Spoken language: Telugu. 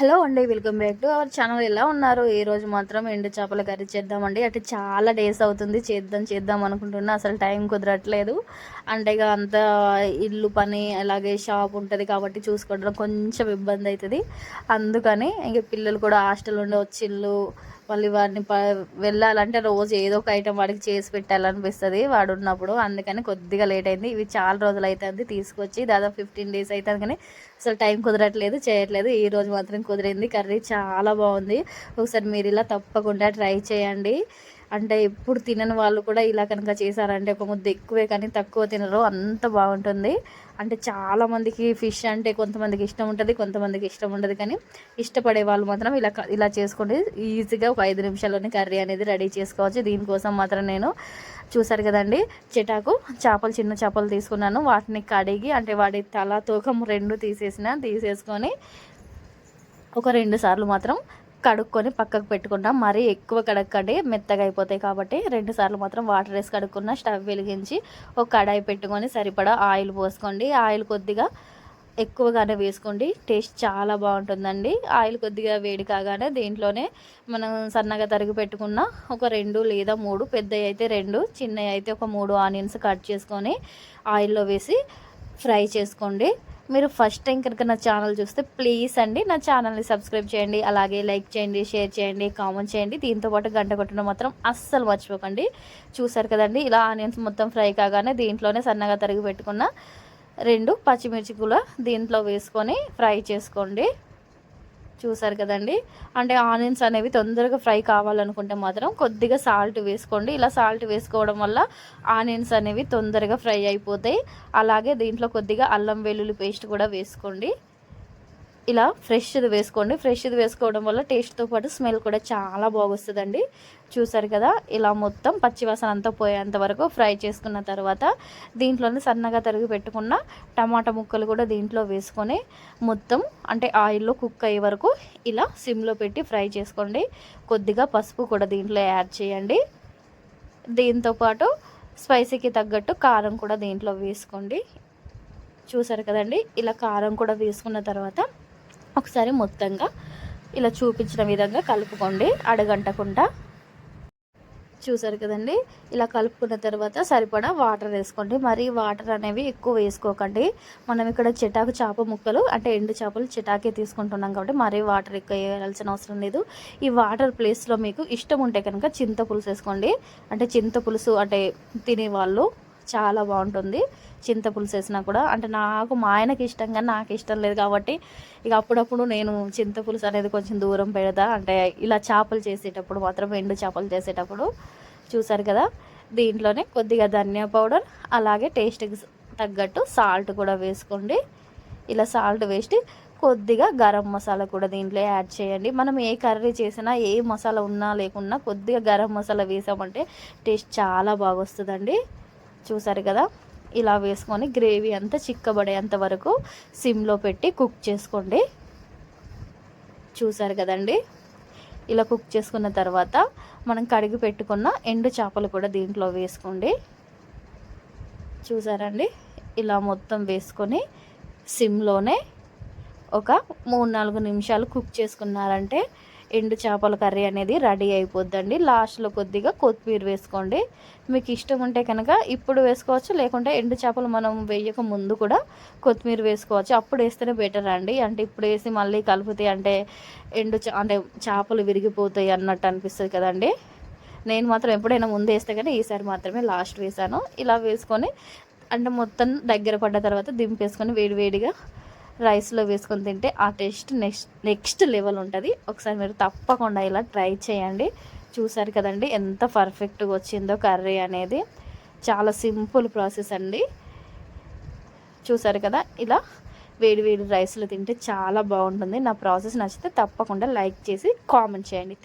హలో అండి welcome back to our channel. ఎలా ఉన్నారు? ఈ రోజు మాత్రం ఎండు చేపల కర్రీ చేద్దామండి. అంటే చాలా డేస్ అవుతుంది చేద్దాం చేద్దాం అనుకుంటున్నా. అసలు టైం కుదరట్లేదు. అంటే ఇక అంత ఇల్లు పని అలాగే షాప్ ఉంటుంది కాబట్టి చూసుకోవడం కొంచెం ఇబ్బంది అవుతుంది. అందుకని ఇంక పిల్లలు కూడా హాస్టల్ ఉండి వచ్చిళ్ళు మళ్ళీ వాడిని ప వెళ్ళాలంటే రోజు ఏదో ఒక ఐటెం వాడికి చేసి పెట్టాలనిపిస్తుంది. వాడు ఉన్నప్పుడు అందుకని కొద్దిగా లేట్ అయింది. ఇవి చాలా రోజులు అవుతుంది తీసుకొచ్చి దాదాపు ఫిఫ్టీన్ డేస్ అవుతుంది కానీ అసలు టైం కుదరట్లేదు చేయట్లేదు. ఈ రోజు మాత్రం కుదిరింది. కర్రీ చాలా బాగుంది. ఒకసారి మీరు ఇలా తప్పకుండా ట్రై చేయండి. అంటే ఎప్పుడు తినని వాళ్ళు కూడా ఇలా కనుక చేశారంటే ఒక ముద్ద ఎక్కువే కానీ తక్కువ తినరు. అంత బాగుంటుంది. అంటే చాలామందికి ఫిష్ అంటే కొంతమందికి ఇష్టం ఉంటుంది కొంతమందికి ఇష్టం ఉండదు కానీ ఇష్టపడే వాళ్ళు మాత్రం ఇలా ఇలా చేసుకోండి. ఈజీగా ఒక ఐదు నిమిషాల్లోనే కర్రీ అనేది రెడీ చేసుకోవచ్చు. దీనికోసం మాత్రం నేను చూసారు కదండి చెటాకు చేపలు చిన్న చేపలు తీసుకున్నాను. వాటిని కడిగి అంటే వాటి తల తూకం రెండు తీసేసిన తీసేసుకొని ఒక రెండు సార్లు మాత్రం కడుక్కొని పక్కకు పెట్టుకుంటాం. మరీ ఎక్కువ కడక్కండి మెత్తగా అయిపోతాయి కాబట్టి రెండు సార్లు మాత్రం వాటర్ వేసి కడుక్కున్న స్టవ్ వెలిగించి ఒక కడాయి పెట్టుకొని సరిపడా ఆయిల్ పోసుకోండి. ఆయిల్ కొద్దిగా ఎక్కువగానే వేసుకోండి. టేస్ట్ చాలా బాగుంటుందండి. ఆయిల్ కొద్దిగా వేడి కాగానే దీంట్లోనే మనం సన్నగా తరిగి పెట్టుకున్న ఒక రెండు లేదా మూడు పెద్దవి అయితే రెండు చిన్నవి అయితే ఒక మూడు ఆనియన్స్ కట్ చేసుకొని ఆయిల్లో వేసి ఫ్రై చేసుకోండి. మీరు ఫస్ట్ టైం కనుక నా ఛానల్ చూస్తే ప్లీజ్ అండి నా ఛానల్ని సబ్స్క్రైబ్ చేయండి అలాగే లైక్ చేయండి షేర్ చేయండి కామెంట్ చేయండి. దీంతోపాటు గంట కొట్టడం మాత్రం అస్సలు మర్చిపోకండి. చూసారు కదండి ఇలా ఆనియన్స్ మొత్తం ఫ్రై కాగానే దీంట్లోనే సన్నగా తరిగి పెట్టుకున్న రెండు పచ్చిమిర్చి కూడా దీంట్లో వేసుకొని ఫ్రై చేసుకోండి. చూసారు కదండి. అంటే ఆనియన్స్ అనేవి తొందరగా ఫ్రై కావాలనుకుంటే మాత్రం కొద్దిగా సాల్ట్ వేసుకోండి. ఇలా సాల్ట్ వేసుకోవడం వల్ల ఆనియన్స్ అనేవి తొందరగా ఫ్రై అయిపోతాయి. అలాగే దీంట్లో కొద్దిగా అల్లం వెల్లుల్లి పేస్ట్ కూడా వేసుకోండి. ఇలా ఫ్రెష్ది వేసుకోండి. ఫ్రెష్ది వేసుకోవడం వల్ల టేస్ట్తో పాటు స్మెల్ కూడా చాలా బాగొస్తుందండి. చూసారు కదా ఇలా మొత్తం పచ్చివాసన అంతా పోయేంత వరకు ఫ్రై చేసుకున్న తర్వాత దీంట్లోనే సన్నగా తరిగి పెట్టుకున్న టమాటా ముక్కలు కూడా దీంట్లో వేసుకొని మొత్తం అంటే ఆయిల్లో కుక్ అయ్యే వరకు ఇలా సిమ్లో పెట్టి ఫ్రై చేసుకోండి. కొద్దిగా పసుపు కూడా దీంట్లో యాడ్ చేయండి. దీంతోపాటు స్పైసీకి తగ్గట్టు కారం కూడా దీంట్లో వేసుకోండి. చూసారు కదండి ఇలా కారం కూడా వేసుకున్న తర్వాత ఒకసారి మొత్తంగా ఇలా చూపించిన విధంగా కలుపుకోండి అడగంటకుండా. చూసారు కదండి? ఇలా కలుపుకున్న తర్వాత సరిపడా వాటర్ వేసుకోండి. మరి వాటర్ అనేవి ఎక్కువ వేసుకోకండి. మనం ఇక్కడ చిటాకు చేప ముక్కలు అంటే ఎండు చేపలు చిటాకే తీసుకుంటున్నాం కాబట్టి మరీ వాటర్ ఎక్కువ వేయాల్సిన అవసరం లేదు. ఈ వాటర్ ప్లేస్లో మీకు ఇష్టం ఉంటే కనుక చింత పులుసు వేసుకోండి. అంటే చింత పులుసు అంటే తినేవాళ్ళు చాలా బాగుంటుంది. చింతపులుసు వేసినా కూడా అంటే నాకు మా ఆయనకి ఇష్టం కానీ నాకు ఇష్టం లేదు కాబట్టి ఇక అప్పుడప్పుడు నేను చింతపులుసు అనేది కొంచెం దూరం పెడతా. అంటే ఇలా చేపలు చేసేటప్పుడు మాత్రం ఎండు చేపలు చేసేటప్పుడు చూసారు కదా దీంట్లోనే కొద్దిగా ధనియా పౌడర్ అలాగే టేస్ట్కి తగ్గట్టు సాల్ట్ కూడా వేసుకోండి. ఇలా సాల్ట్ వేసి కొద్దిగా గరం మసాలా కూడా దీంట్లో యాడ్ చేయండి. మనం ఏ కర్రీ చేసినా ఏ మసాలా ఉన్నా లేకున్నా కొద్దిగా గరం మసాలా వేసామంటే టేస్ట్ చాలా బాగా వస్తుందండి. చూసారు కదా? ఇలా వేసుకొని గ్రేవీ అంతా చిక్కబడేంత వరకు సిమ్లో పెట్టి కుక్ చేసుకోండి. చూసారు కదండి? ఇలా కుక్ చేసుకున్న తర్వాత మనం కడిగి పెట్టుకున్న ఎండు చేపలు కూడా దీంట్లో వేసుకోండి. చూసారండి? ఇలా మొత్తం వేసుకొని సిమ్లోనే ఒక మూడు నాలుగు నిమిషాలు కుక్ చేసుకున్నారంటే ఎండు చేపల కర్రీ అనేది రెడీ అయిపోద్దండి. లాస్ట్లో కొద్దిగా కొత్తిమీర వేసుకోండి. మీకు ఇష్టం ఉంటే కనుక ఇప్పుడు వేసుకోవచ్చు లేకుంటే ఎండు చేపలు మనం వేయక ముందు కూడా కొత్తిమీర వేసుకోవచ్చు. అప్పుడు వేస్తేనే బెటర్ అండి. అంటే ఇప్పుడు వేసి మళ్ళీ కలుపుతాయి అంటే ఎండు అంటే చేపలు విరిగిపోతాయి అన్నట్టు అనిపిస్తుంది కదండి. నేను మాత్రం ఎప్పుడైనా ముందు వేస్తే కానీ ఈసారి మాత్రమే లాస్ట్ వేసాను. ఇలా వేసుకొని అంటే మొత్తం దగ్గర పడ్డ తర్వాత దింపేసుకొని వేడివేడిగా రైస్లో వేసుకొని తింటే ఆ టేస్ట్ నెక్స్ట్ నెక్స్ట్ లెవెల్ ఉంటుంది. ఒకసారి మీరు తప్పకుండా ఇలా ట్రై చేయండి. చూసారు కదండి ఎంత పర్ఫెక్ట్గా వచ్చిందో కర్రీ అనేది. చాలా సింపుల్ ప్రాసెస్ అండి. చూసారు కదా ఇలా వేడి వేడి రైస్లో తింటే చాలా బాగుంటుంది. నా ప్రాసెస్ నచ్చితే తప్పకుండా లైక్ చేసి కామెంట్ చేయండి.